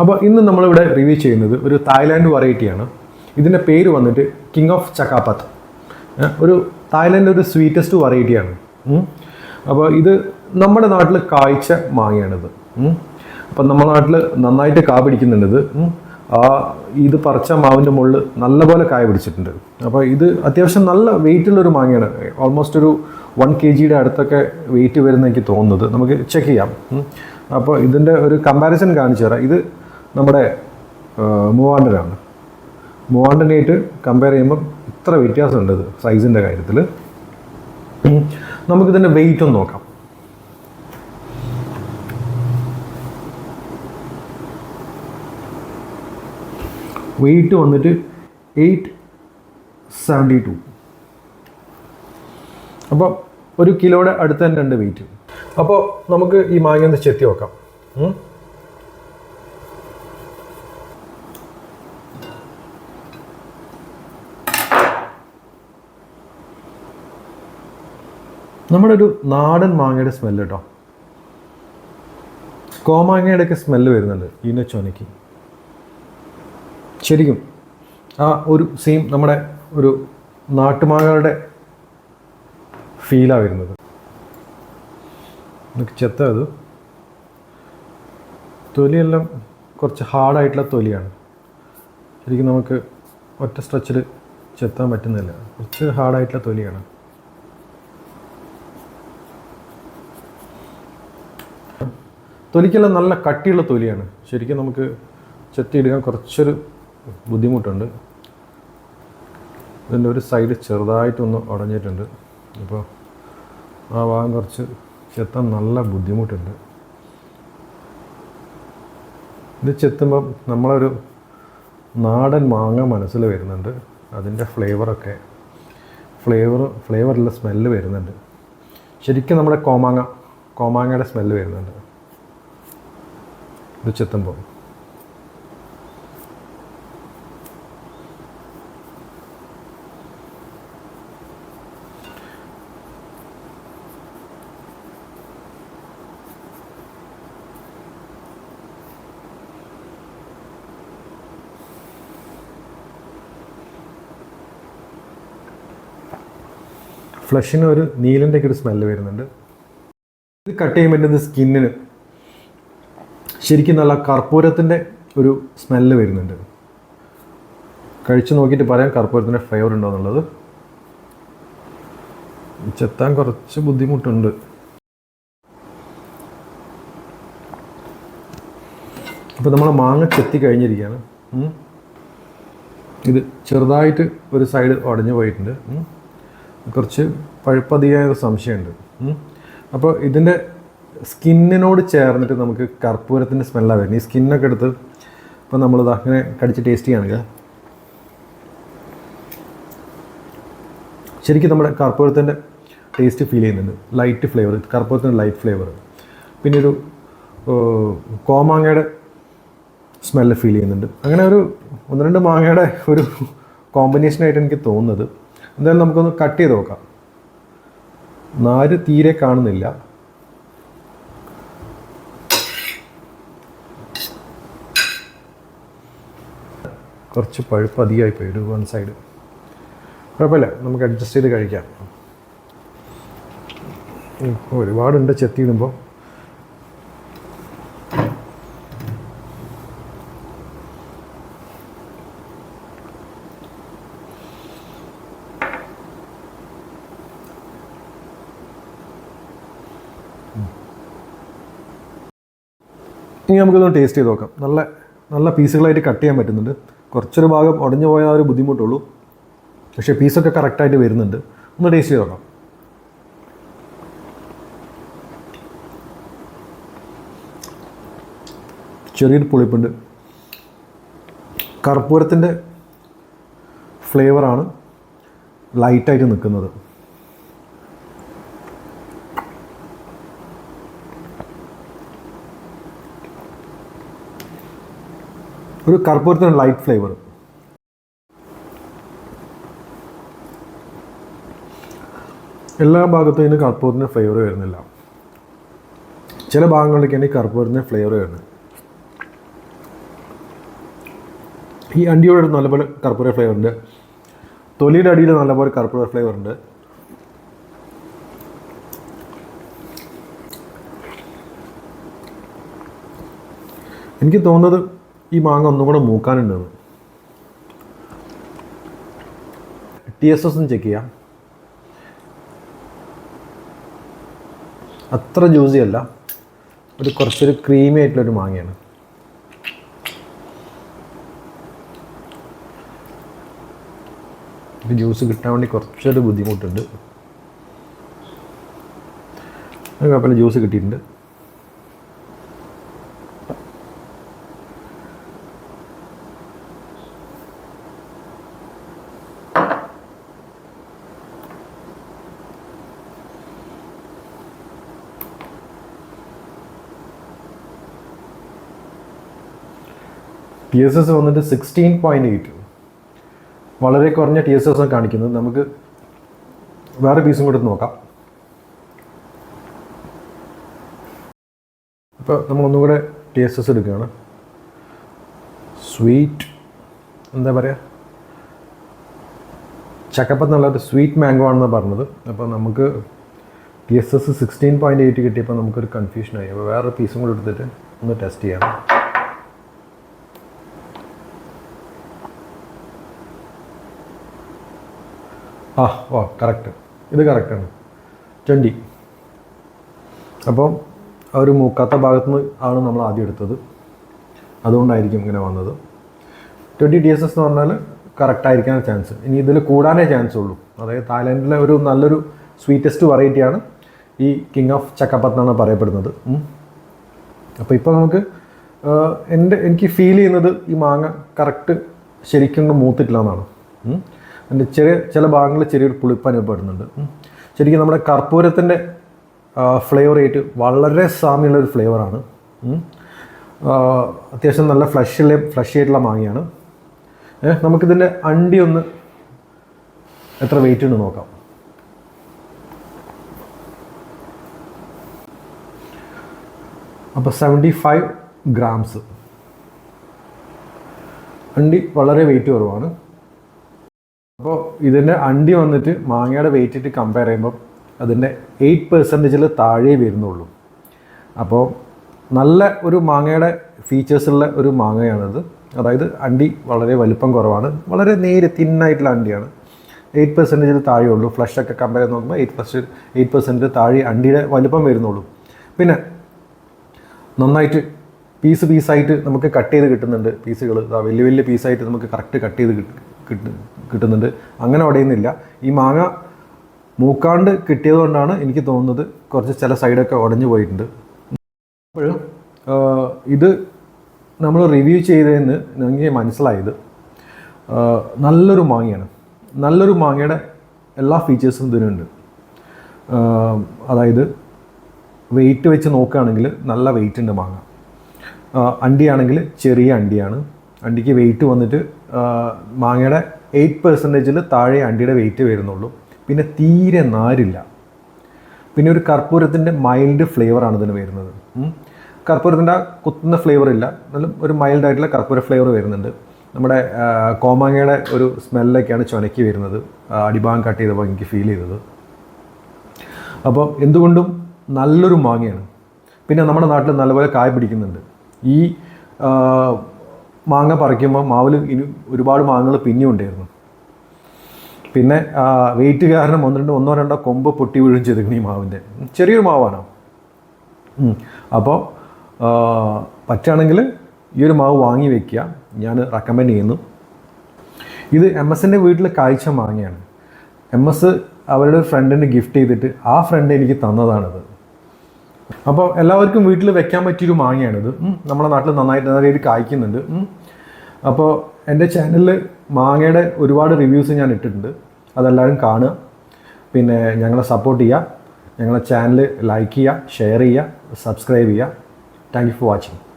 അപ്പോൾ ഇന്ന് നമ്മളിവിടെ റിവ്യൂ ചെയ്യുന്നത് ഒരു തായ്ലാൻഡ് വെറൈറ്റിയാണ്. ഇതിന്റെ പേര് വന്നിട്ട് കിങ് ഓഫ് ചക്കാപ്പത്ത് ഒരു തായ്ലാൻഡ് ഒരു സ്വീറ്റസ്റ്റ് വെറൈറ്റിയാണ്. അപ്പോൾ ഇത് നമ്മുടെ നാട്ടിൽ കായ്ച്ച മാങ്ങയാണിത്. അപ്പം നമ്മുടെ നാട്ടിൽ നന്നായിട്ട് കാ പിടിക്കുന്നുണ്ട് ആ ഇത് പറിച്ച മാവിന്റെ മുകളിൽ നല്ലപോലെ കായ പിടിച്ചിട്ടുണ്ട്. അപ്പോൾ ഇത് അത്യാവശ്യം നല്ല വെയിറ്റുള്ളൊരു മാങ്ങയാണ്. ഓൾമോസ്റ്റ് ഒരു വൺ കെ ജിയുടെ അടുത്തൊക്കെ വെയിറ്റ് വരുന്ന എനിക്ക് തോന്നുന്നത്. നമുക്ക് ചെക്ക് ചെയ്യാം. അപ്പോൾ ഇതിന്റെ ഒരു കമ്പാരിസൺ കാണിച്ചു തരാം. ഇത് നമ്മുടെ മൂവാണ്ടനാണ്. മൂവാണ്ടനായിട്ട് കമ്പയർ ചെയ്യുമ്പോൾ ഇത്ര വ്യത്യാസമുണ്ട് ഇത് സൈസിന്റെ കാര്യത്തിൽ. നമുക്കിതിന്റെ വെയിറ്റ് ഒന്ന് നോക്കാം. വെയിറ്റ് വന്നിട്ട് എയ്റ്റ് സെവന്റി ടു അപ്പോൾ ഒരു കിലോയുടെ അടുത്ത് തന്നെ ഉണ്ട് വെയിറ്റ് അപ്പോൾ നമുക്ക് ഈ മാങ്ങ ചെത്തി നോക്കാം. നമ്മുടെ ഒരു നാടൻ മാങ്ങയുടെ സ്മെല്ല് കേട്ടോ കോമാങ്ങയുടെ ഒക്കെ സ്മെല്ല് വരുന്നുണ്ട് ഈനച്ചോനയ്ക്ക്. ശരിക്കും ആ ഒരു സെയിം നമ്മുടെ ഒരു നാട്ടുമാങ്ങകളുടെ ഫീലാണ് വരുന്നത്. ചെത്ത അത്. തൊലിയെല്ലാം കുറച്ച് ഹാർഡായിട്ടുള്ള തൊലിയാണ്. ശരിക്കും നമുക്ക് ഒറ്റ സ്ട്രെച്ചിൽ ചെത്താൻ പറ്റുന്നില്ല. കുറച്ച് ഹാർഡായിട്ടുള്ള തൊലിയാണ്. തൊലിക്കെല്ലാം നല്ല കട്ടിയുള്ള തൊലിയാണ്. ശരിക്കും നമുക്ക് ചെത്തിയെടുക്കാൻ കുറച്ചൊരു ബുദ്ധിമുട്ടുണ്ട്. ഇതിന്റെ ഒരു സൈഡ് ചെറുതായിട്ടൊന്ന് ഉടഞ്ഞിട്ടുണ്ട്. അപ്പോൾ ആ ഭാഗം കുറച്ച് ചെത്താൻ നല്ല ബുദ്ധിമുട്ടുണ്ട്. ഇത് ചെത്തുമ്പം നമ്മളൊരു നാടൻ മാങ്ങ മനസ്സിൽ വരുന്നുണ്ട്. അതിന്റെ ഫ്ലേവറൊക്കെ ഫ്ലേവർ ഫ്ലേവറുള്ള സ്മെല്ല് വരുന്നുണ്ട്. ശരിക്കും നമ്മുടെ കോമാങ്ങ കോമാങ്ങയുടെ സ്മെല്ല് വരുന്നുണ്ട്. ഇത് ചെത്തുമ്പോൾ ഫ്ലഷിന് ഒരു നീലിന്റെ ഒരു സ്മെല്ല് വരുന്നുണ്ട്. ഇത് കട്ട് ചെയ്യാൻ പറ്റുന്നത് സ്കിന്നിന് ശരിക്കും നല്ല കർപ്പൂരത്തിന്റെ ഒരു സ്മെല്ല് വരുന്നുണ്ട്. കഴിച്ചു നോക്കിയിട്ട് പറയാം കർപ്പൂരത്തിന്റെ ഫ്ലേവർ ഉണ്ടോ എന്നുള്ളത്. ചെത്താൻ കുറച്ച് ബുദ്ധിമുട്ടുണ്ട്. അപ്പോൾ നമ്മൾ മാങ്ങ ചെത്തി കഴിഞ്ഞിരിക്കുകയാണ്. ഇത് ചെറുതായിട്ട് ഒരു സൈഡ് ഉടഞ്ഞു പോയിട്ടുണ്ട്. ഉം. പഴുപ്പതിയായ ഒരു സംശയമുണ്ട്. അപ്പോൾ ഇതിന്റെ സ്കിന്നിനോട് ചേർന്നിട്ട് നമുക്ക് കർപ്പൂരത്തിന്റെ സ്മെല്ലാണ് വരുന്നത് ഈ സ്കിന്നൊക്കെ എടുത്ത് ഇപ്പോൾ നമ്മളിത് അങ്ങനെ കടിച്ച് ടേസ്റ്റ് ചെയ്യുകയാണെങ്കിൽ ശരിക്കും നമ്മുടെ കർപ്പൂരത്തിന്റെ ടേസ്റ്റ് ഫീൽ ചെയ്യുന്നുണ്ട് ലൈറ്റ് ഫ്ലേവർ കർപ്പൂരത്തിന്റെ ലൈറ്റ് ഫ്ലേവർ പിന്നെ ഒരു കോമാങ്ങയുടെ സ്മെല്ല് ഫീൽ ചെയ്യുന്നുണ്ട് അങ്ങനെ ഒരു ഒന്ന് രണ്ട് മാങ്ങയുടെ ഒരു കോമ്പിനേഷനായിട്ട് എനിക്ക് തോന്നുന്നത് എന്തായാലും നമുക്കൊന്ന് കട്ട് ചെയ്ത് നോക്കാം. നാര് തീരെ കാണുന്നില്ല. കുറച്ച് പഴുപ്പ് അധികമായി പോയി. ഒരു വൺ സൈഡ് കുഴപ്പമില്ല. നമുക്ക് അഡ്ജസ്റ്റ് ചെയ്ത് കഴിക്കാം. ഒരുപാടുണ്ട് ചെത്തിയിടുമ്പോൾ ഇനി നമുക്കിതൊന്ന് ടേസ്റ്റ് ചെയ്ത് നോക്കാം. നല്ല നല്ല പീസുകളായിട്ട് കട്ട് ചെയ്യാൻ പറ്റുന്നുണ്ട്. കുറച്ചൊരു ഭാഗം ഉടഞ്ഞു പോയാൽ ഒരു ബുദ്ധിമുട്ടുള്ളൂ. പക്ഷേ പീസൊക്കെ കറക്റ്റായിട്ട് വരുന്നുണ്ട്. ഒന്ന് ടേസ്റ്റ് ചെയ്ത് നോക്കാം. ചെറിയൊരു പുളിപ്പുണ്ട്. കർപ്പൂരത്തിന്റെ ഫ്ലേവറാണ് ലൈറ്റായിട്ട് നിൽക്കുന്നത്. ഒരു കർപ്പൂരത്തിന് ലൈറ്റ് ഫ്ലേവർ എല്ലാ ഭാഗത്തും ഇതിന് കർപ്പൂരത്തിന് ഫ്ലേവർ വരുന്നില്ല. ചില ഭാഗങ്ങളിലേക്കാണ് ഈ കർപ്പൂരത്തിന് ഫ്ലേവർ വരുന്നത് ഈ അണ്ടിയോട് നല്ലപോലെ കർപ്പൂര ഫ്ലേവർ ഉണ്ട്. തൊലിയുടെ അടിയിൽ നല്ലപോലെ കർപ്പൂര ഫ്ലേവർ ഉണ്ട്. എനിക്ക് തോന്നുന്നത് ഈ മാങ്ങ ഒന്നും കൂടെ മൂക്കാനുണ്ടെന്ന് ടി എസ് എസ് ചെക്ക് ചെയ്യാം. അത്ര ജ്യൂസി അല്ല. ഒരു കുറച്ചൊരു ക്രീമി ആയിട്ടുള്ളൊരു മാങ്ങയാണ്. ജ്യൂസ് കിട്ടാൻ വേണ്ടി കുറച്ചൊരു ബുദ്ധിമുട്ടുണ്ട്. കുഴപ്പമില്ല ജ്യൂസ് കിട്ടിയിട്ടുണ്ട്. ടി എസ് എസ് വന്നിട്ട് സിക്സ്റ്റീൻ പോയിന്റ് എയ്റ്റ് വളരെ കുറഞ്ഞ ടി എസ് എസ് കാണിക്കുന്നത്. നമുക്ക് വേറെ പീസും കൂടെ നോക്കാം. അപ്പോൾ നമ്മളൊന്നും കൂടെ ടി എസ് എസ് എടുക്കുകയാണ്. സ്വീറ്റ് എന്താ പറയുക ചക്കപ്പം എന്നുള്ളത് സ്വീറ്റ് മാംഗോ ആണെന്ന് പറഞ്ഞത്. അപ്പോൾ നമുക്ക് T S S sixteen point eight കിട്ടിയപ്പോൾ നമുക്കൊരു കൺഫ്യൂഷനായി അപ്പോൾ വേറെ പീസും കൂടെ എടുത്തിട്ട് ഒന്ന് ടെസ്റ്റ് ചെയ്യാം. ആ ഓ കറക്റ്റ് ഇത് കറക്റ്റാണ് ട്വന്റി അപ്പം ആ ഒരു മൂക്കാത്ത ഭാഗത്ത് നിന്ന് ആണ് നമ്മൾ ആദ്യം എടുത്തത്. അതുകൊണ്ടായിരിക്കും ഇങ്ങനെ വന്നത്. ട്വന്റി ഡി എസ് എസ് എന്ന് പറഞ്ഞാൽ കറക്റ്റായിരിക്കാൻ ചാൻസ് ഇനി ഇതിൽ കൂടാനേ ചാൻസ് ഉള്ളൂ. അതായത് തായ്ലാൻഡിലെ ഒരു നല്ലൊരു സ്വീറ്റസ്റ്റ് വെറൈറ്റിയാണ് ഈ കിങ് ഓഫ് ചക്കപ്പത്ത് എന്നാണ് പറയപ്പെടുന്നത്. അപ്പോൾ ഇപ്പോൾ നമുക്ക് എന്റെ എനിക്ക് ഫീൽ ചെയ്യുന്നത് ഈ മാങ്ങ കറക്റ്റ് ശരിക്കും മൂത്തിട്ടില്ല എന്നാണ്. അതിന്റെ ചെറിയ ചില ഭാഗങ്ങളിൽ ചെറിയൊരു പുളിപ്പ് അനുഭവപ്പെടുന്നുണ്ട്. ശരിക്കും നമ്മുടെ കർപ്പൂരത്തിന്റെ ഫ്ലേവർ ആയിട്ട് വളരെ സാമ്യമുള്ള ഒരു ഫ്ലേവറാണ് അത്യാവശ്യം നല്ല ഫ്ലഷിലെ ഫ്ലഷ് ആയിട്ടുള്ള മാങ്ങയാണ്. നമുക്കിതിന്റെ അണ്ടി ഒന്ന് എത്ര വെയിറ്റ് ഉണ്ട് നോക്കാം. അപ്പോൾ സെവന്റി ഫൈവ് ഗ്രാംസ് അണ്ടി വളരെ വെയിറ്റ് കുറവാണ്. അപ്പോൾ ഇതിന്റെ അണ്ടി വന്നിട്ട് മാങ്ങയുടെ വെയിറ്റ് ഇട്ട് കമ്പയർ ചെയ്യുമ്പോൾ അതിന്റെ എയ്റ്റ് പെർസെന്റേജിൽ താഴെ വരുന്നുള്ളൂ. അപ്പോൾ നല്ല ഒരു മാങ്ങയുടെ ഫീച്ചേഴ്സുള്ള ഒരു മാങ്ങയാണിത്. അതായത് അണ്ടി വളരെ വലുപ്പം കുറവാണ്. വളരെ നേര് തിന്നായിട്ടുള്ള അണ്ടിയാണ്. എയ്റ്റ് പെർസെന്റേജിൽ താഴെ ഉള്ളൂ. ഫ്ലഷ് ഒക്കെ കമ്പയർ ചെയ്ത് നോക്കുമ്പോൾ എയ്റ്റ് പെർസെന്റ് എയ്റ്റ് പെർസെന്റ് താഴെ അണ്ടിയുടെ വലുപ്പം വരുന്നുള്ളൂ. പിന്നെ നന്നായിട്ട് പീസ് പീസായിട്ട് നമുക്ക് കട്ട് ചെയ്ത് കിട്ടുന്നുണ്ട്. പീസുകൾ വലിയ വലിയ പീസായിട്ട് നമുക്ക് കറക്റ്റ് കട്ട് ചെയ്ത് കിട്ട്. കിട്ട് കിട്ടുന്നുണ്ട്. അങ്ങനെ ഉടയുന്നില്ല ഈ മാങ്ങ മൂക്കാണ്ട് കിട്ടിയത് കൊണ്ടാണ് എനിക്ക് തോന്നുന്നത് കുറച്ച് ചില സൈഡൊക്കെ ഉടഞ്ഞു പോയിട്ടുണ്ട്. അപ്പോഴും ഇത് നമ്മൾ റിവ്യൂ ചെയ്തതെന്ന് എനിക്ക് മനസ്സിലായത് നല്ലൊരു മാങ്ങയാണ്. നല്ലൊരു മാങ്ങയുടെ എല്ലാ ഫീച്ചേഴ്സും ഇതിനുണ്ട്. അതായത് വെയിറ്റ് വെച്ച് നോക്കുകയാണെങ്കിൽ നല്ല വെയിറ്റ് ഉണ്ട് മാങ്ങ. അണ്ടിയാണെങ്കിൽ ചെറിയ അണ്ടിയാണ്. അണ്ടിക്ക് വെയിറ്റ് വന്നിട്ട് മാങ്ങയുടെ എയ്റ്റ് പെർസെന്റേജിൽ താഴെ അണ്ടിയുടെ വെയിറ്റ് വരുന്നുള്ളൂ. പിന്നെ തീരെ നാരില്ല. പിന്നെ ഒരു കർപ്പൂരത്തിന്റെ മൈൽഡ് ഫ്ലേവറാണ് ഇതിന് വരുന്നത്. കർപ്പൂരത്തിന്റെ കുത്തുന്ന ഫ്ലേവർ ഇല്ല. നല്ല ഒരു മൈൽഡ് ആയിട്ടുള്ള കർപ്പൂര ഫ്ലേവർ വരുന്നുണ്ട്. നമ്മുടെ കോമാങ്ങയുടെ ഒരു സ്മെല്ലൊക്കെയാണ് ചുനക്കി വരുന്നത്. അടിഭാഗം കട്ട് ചെയ്തപ്പോൾ എനിക്ക് ഫീൽ ചെയ്തത്. അപ്പോൾ എന്തുകൊണ്ടും നല്ലൊരു മാങ്ങയാണ്. പിന്നെ നമ്മുടെ നാട്ടിൽ നല്ലപോലെ കായ പിടിക്കുന്നുണ്ട്. ഈ മാങ്ങ പറിക്കുമ്പോൾ മാവിൽ ഇനി ഒരുപാട് മാങ്ങകൾ പിന്നെയും ഉണ്ടായിരുന്നു പിന്നെ വെയിറ്റ് കാരണം ഒന്ന് രണ്ട് ഒന്നോ രണ്ടോ കൊമ്പ് പൊട്ടി വീഴും ചെയ്തിരിക്കണം ഈ മാവിന്റെ ചെറിയൊരു മാവാണ്. അപ്പോൾ പറ്റുകയാണെങ്കിൽ ഈ ഒരു മാവ് വാങ്ങി വെക്കുക. ഞാൻ റെക്കമെൻഡ് ചെയ്യുന്നു. ഇത് എം എസിന്റെ വീട്ടിൽ കാഴ്ച മാങ്ങയാണ്. എം എസ് അവരുടെ ഒരു ഫ്രണ്ടിന് ഗിഫ്റ്റ് ചെയ്തിട്ട് ആ ഫ്രണ്ട് എനിക്ക് തന്നതാണിത്. അപ്പോൾ എല്ലാവർക്കും വീട്ടിൽ വെക്കാൻ പറ്റിയൊരു മാങ്ങയാണിത്. നമ്മുടെ നാട്ടിൽ നന്നായിട്ട് നല്ല രീതിയിൽ കായ്ക്കുന്നുണ്ട്. അപ്പോൾ എന്റെ ചാനലിൽ മാങ്ങയുടെ ഒരുപാട് റിവ്യൂസ് ഞാൻ ഇട്ടിട്ടുണ്ട്. അതെല്ലാവരും കാണുക. പിന്നെ ഞങ്ങളെ സപ്പോർട്ട് ചെയ്യുക. ഞങ്ങളെ ചാനൽ ലൈക്ക് ചെയ്യുക ഷെയർ ചെയ്യുക സബ്സ്ക്രൈബ് ചെയ്യുക. Thank you for watching